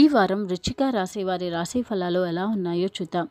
ఈ వారం వృశ్చిక రాశి వారి రాశి ఫలాలు ఎలా ఉన్నాయో చూద్దాం.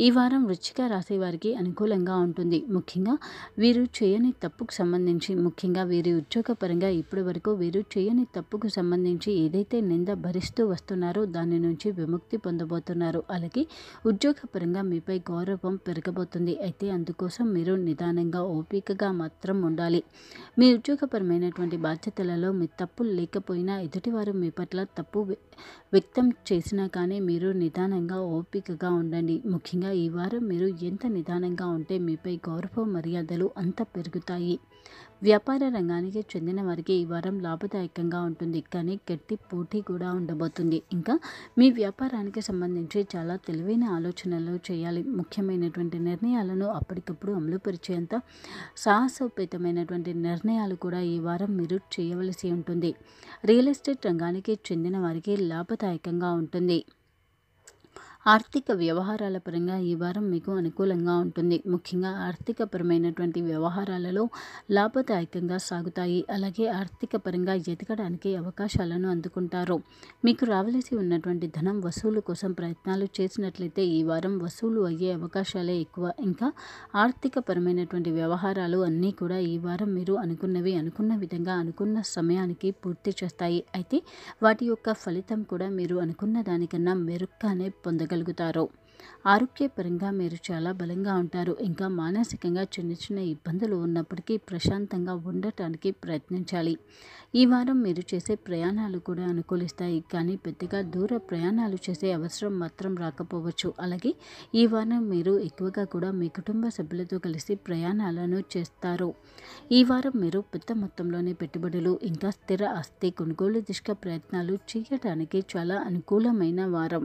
ఈ వారం వృచ్చిక రాశి వారికి అనుకూలంగా ఉంటుంది. ముఖ్యంగా వీరు చేయని తప్పుకు సంబంధించి ముఖ్యంగా వీరి ఉద్యోగపరంగా ఇప్పటి వరకు వీరు చేయని తప్పుకు సంబంధించి ఏదైతే నింద భరిస్తూ వస్తున్నారో దాని నుంచి విముక్తి పొందబోతున్నారు. అలాగే ఉద్యోగపరంగా మీపై గౌరవం పెరగబోతుంది. అయితే అందుకోసం మీరు నిదానంగా ఓపికగా మాత్రం ఉండాలి. మీ ఉద్యోగపరమైనటువంటి బాధ్యతలలో మీ తప్పులు లేకపోయినా ఎదుటివారు మీ పట్ల తప్పు వ్య- వ్యక్తం చేసినా కానీ మీరు నిదానంగా ఓపికగా ఉండండి. ముఖ్యంగా ఈ వారం మీరు ఎంత నిదానంగా ఉంటే మీపై గౌరవ మర్యాదలు అంత పెరుగుతాయి. వ్యాపార రంగానికి చెందిన వారికి ఈ వారం లాభదాయకంగా ఉంటుంది. కానీ గట్టి పోటీ కూడా ఉండబోతుంది. ఇంకా మీ వ్యాపారానికి సంబంధించి చాలా తెలివైన ఆలోచనలు చేయాలి. ముఖ్యమైనటువంటి నిర్ణయాలను అప్పటికప్పుడు అమలుపరిచేంత సాహసోపేతమైనటువంటి నిర్ణయాలు కూడా ఈ వారం మీరు చేయవలసి ఉంటుంది. రియల్ ఎస్టేట్ రంగానికి చెందిన వారికి లాభదాయకంగా ఉంటుంది. ఆర్థిక వ్యవహారాల పరంగా ఈ వారం మీకు అనుకూలంగా ఉంటుంది. ముఖ్యంగా ఆర్థికపరమైనటువంటి వ్యవహారాలలో లాభదాయకంగా సాగుతాయి. అలాగే ఆర్థిక పరంగా ఎదగడానికి అవకాశాలను అందుకుంటారు. మీకు రావలసి ఉన్నటువంటి ధనం వసూలు కోసం ప్రయత్నాలు చేసినట్లయితే ఈ వారం వసూలు అయ్యే అవకాశాలే ఎక్కువ. ఇంకా ఆర్థిక పరమైనటువంటి వ్యవహారాలు అన్నీ కూడా ఈ వారం మీరు అనుకున్నవి అనుకున్న విధంగా అనుకున్న సమయానికి పూర్తి చేస్తాయి. అయితే వాటి యొక్క ఫలితం కూడా మీరు అనుకున్న దానికన్నా మెరుగ్గానే పొందగలుగుతారు ఆరోగ్యపరంగా మీరు చాలా బలంగా ఉంటారు. ఇంకా మానసికంగా చిన్న చిన్న ఇబ్బందులు ఉన్నప్పటికీ ప్రశాంతంగా ఉండటానికి ప్రయత్నించాలి. ఈ వారం మీరు చేసే ప్రయాణాలు కూడా అనుకూలిస్తాయి. కానీ పెద్దగా దూర ప్రయాణాలు చేసే అవసరం మాత్రం రాకపోవచ్చు. అలాగే ఈ వారం మీరు ఎక్కువగా కూడా మీ కుటుంబ సభ్యులతో కలిసి ప్రయాణాలను చేస్తారు. ఈ వారం మీరు పెద్ద మొత్తంలోనే పెట్టుబడులు ఇంకా స్థిర ఆస్తి కొనుగోలు దిశగా ప్రయత్నాలు చేయడానికి చాలా అనుకూలమైన వారం.